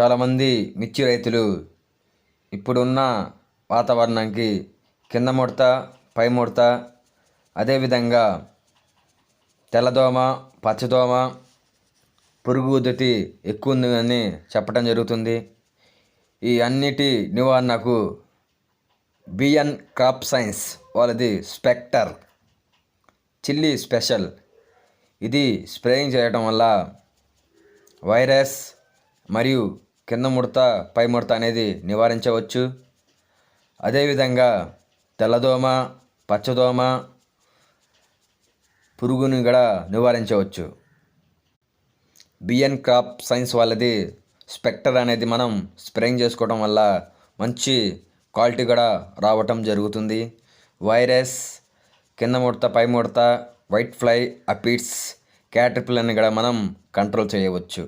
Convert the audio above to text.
చాలామంది మిర్చి రైతులు ఇప్పుడున్న వాతావరణానికి కింద ముడత పై ముడత అదేవిధంగా తెల్లదోమ పచ్చదోమ పురుగు ఉధృతి ఎక్కువ ఉందని చెప్పడం జరుగుతుంది. ఈ అన్నిటి నివారణకు బిఎన్ క్రాప్ సైన్స్ వాళ్ళది స్పెక్టర్ చిల్లీ స్పెషల్. ఇది స్ప్రేయింగ్ చేయడం వల్ల వైరస్ మరియు కింద ముడత పై ముడత అనేది నివారించవచ్చు. అదేవిధంగా తెల్లదోమ పచ్చదోమ పురుగుని కూడా నివారించవచ్చు. బిఎన్ క్రాప్ సైన్స్ వాళ్ళది స్పెక్టర్ అనేది మనం స్ప్రేయింగ్ చేసుకోవడం వల్ల మంచి క్వాలిటీ కూడా రావటం జరుగుతుంది. వైరస్ కింద ముడత పై ముడత వైట్ ఫ్లై అపిడ్స్ క్యాటర్పిల్లర్ని కూడా మనం కంట్రోల్ చేయవచ్చు.